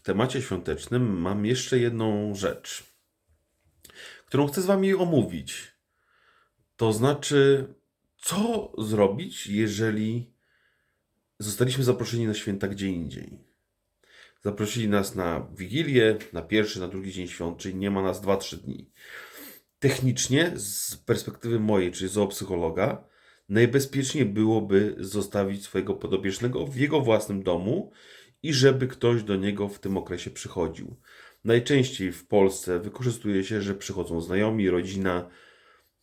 w temacie świątecznym mam jeszcze jedną rzecz, którą chcę z Wami omówić. To znaczy, co zrobić, jeżeli zostaliśmy zaproszeni na święta gdzie indziej. Zaprosili nas na Wigilię, na pierwszy, na drugi dzień świąt, czyli nie ma nas 2-3 dni. Technicznie, z perspektywy mojej, czyli zoopsychologa, najbezpieczniej byłoby zostawić swojego podobiecznego w jego własnym domu i żeby ktoś do niego w tym okresie przychodził. Najczęściej w Polsce wykorzystuje się, że przychodzą znajomi, rodzina,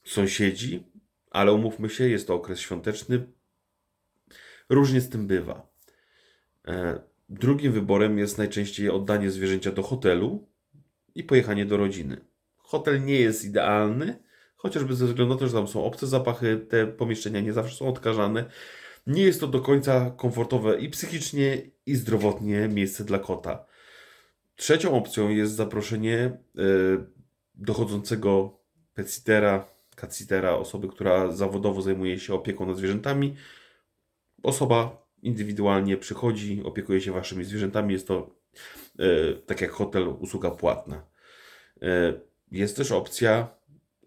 sąsiedzi, ale umówmy się, jest to okres świąteczny. Różnie z tym bywa. E, Drugim wyborem jest najczęściej oddanie zwierzęcia do hotelu i pojechanie do rodziny. Hotel nie jest idealny, chociażby ze względu na to, że tam są obce zapachy, te pomieszczenia nie zawsze są odkażane. Nie jest to do końca komfortowe i psychicznie, i zdrowotnie miejsce dla kota. Trzecią opcją jest zaproszenie e, dochodzącego petsitera, catsitera, osoby, która zawodowo zajmuje się opieką nad zwierzętami. Osoba indywidualnie przychodzi, opiekuje się waszymi zwierzętami. Jest to e, tak jak hotel, usługa płatna. E, jest też opcja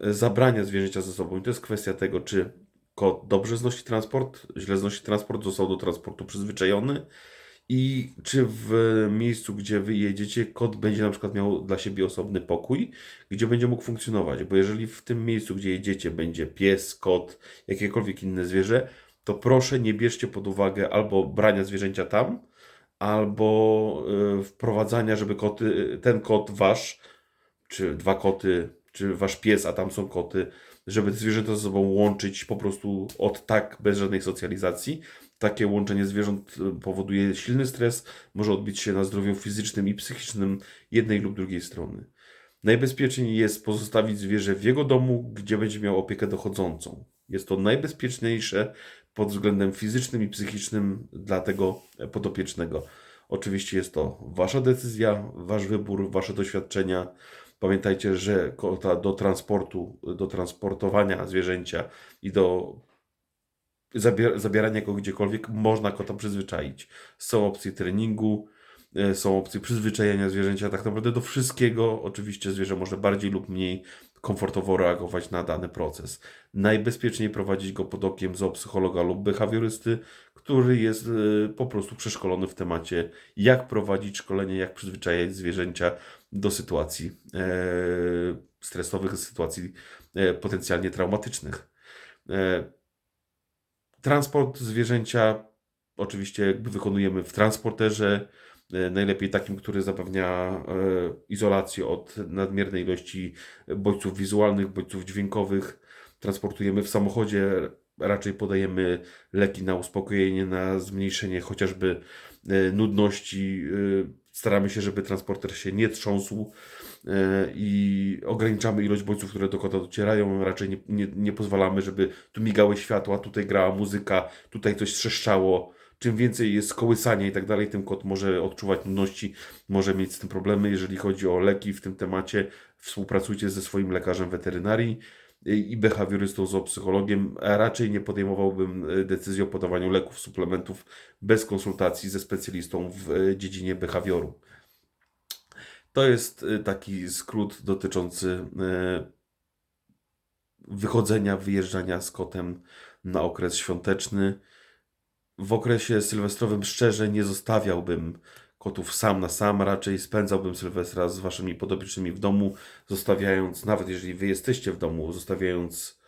zabrania zwierzęcia ze sobą. I to jest kwestia tego, czy kot dobrze znosi transport, źle znosi transport, został do transportu przyzwyczajony i czy w miejscu, gdzie wy jedziecie, kot będzie na przykład miał dla siebie osobny pokój, gdzie będzie mógł funkcjonować. Bo jeżeli w tym miejscu, gdzie jedziecie, będzie pies, kot, jakiekolwiek inne zwierzę, to proszę nie bierzcie pod uwagę albo brania zwierzęcia tam, albo y, wprowadzania, żeby koty, ten kot wasz, czy dwa koty, czy wasz pies, a tam są koty, żeby zwierzęta ze sobą łączyć po prostu od tak, bez żadnej socjalizacji. Takie łączenie zwierząt y, powoduje silny stres, może odbić się na zdrowiu fizycznym i psychicznym jednej lub drugiej strony. Najbezpieczniej jest pozostawić zwierzę w jego domu, gdzie będzie miał opiekę dochodzącą. Jest to najbezpieczniejsze pod względem fizycznym i psychicznym dla tego podopiecznego. Oczywiście jest to Wasza decyzja, Wasz wybór, Wasze doświadczenia. Pamiętajcie, że kota do transportu, do transportowania zwierzęcia i do zabier- zabierania go gdziekolwiek można kota przyzwyczaić. Są opcje treningu, e, są opcje przyzwyczajenia zwierzęcia, tak naprawdę do wszystkiego. Oczywiście zwierzę może bardziej lub mniej komfortowo reagować na dany proces. Najbezpieczniej prowadzić go pod okiem zoopsychologa lub behawiorysty, który jest e, po prostu przeszkolony w temacie, jak prowadzić szkolenie, jak przyzwyczajać zwierzęcia do sytuacji e, stresowych, sytuacji e, potencjalnie traumatycznych. E, transport zwierzęcia oczywiście jakby wykonujemy w transporterze, najlepiej takim, który zapewnia izolację od nadmiernej ilości bodźców wizualnych, bodźców dźwiękowych. Transportujemy w samochodzie, raczej podajemy leki na uspokojenie, na zmniejszenie chociażby nudności. Staramy się, żeby transporter się nie trząsł e, i ograniczamy ilość bodźców, które do kota docierają. Raczej nie, nie, nie pozwalamy, żeby tu migały światła, tutaj grała muzyka, tutaj coś trzeszczało. Czym więcej jest kołysania i tak dalej, tym kot może odczuwać nudności, może mieć z tym problemy. Jeżeli chodzi o leki w tym temacie, współpracujcie ze swoim lekarzem weterynarii i behawiorystą, zoopsychologiem, a raczej nie podejmowałbym e, decyzji o podawaniu leków, suplementów bez konsultacji ze specjalistą w e, dziedzinie behawioru. To jest e, taki skrót dotyczący wychodzenia, wyjeżdżania z kotem na okres świąteczny. W okresie sylwestrowym szczerze nie zostawiałbym kotów sam na sam, raczej spędzałbym Sylwestra z waszymi podobiecznymi w domu, zostawiając, nawet jeżeli wy jesteście w domu, zostawiając,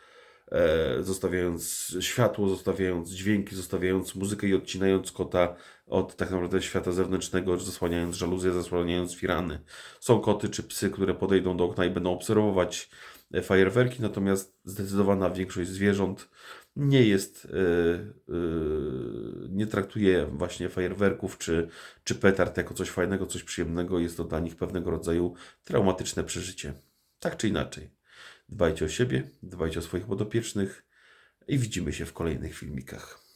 e, zostawiając światło, zostawiając dźwięki, zostawiając muzykę i odcinając kota od tak naprawdę świata zewnętrznego, zasłaniając żaluzję, zasłaniając firany. Są koty czy psy, które podejdą do okna i będą obserwować e, fajerwerki, natomiast zdecydowana większość zwierząt nie jest, e, e, nie traktuje właśnie fajerwerków czy, czy petard jako coś fajnego, coś przyjemnego. Jest to dla nich pewnego rodzaju traumatyczne przeżycie. Tak czy inaczej. Dbajcie o siebie, dbajcie o swoich podopiecznych i widzimy się w kolejnych filmikach.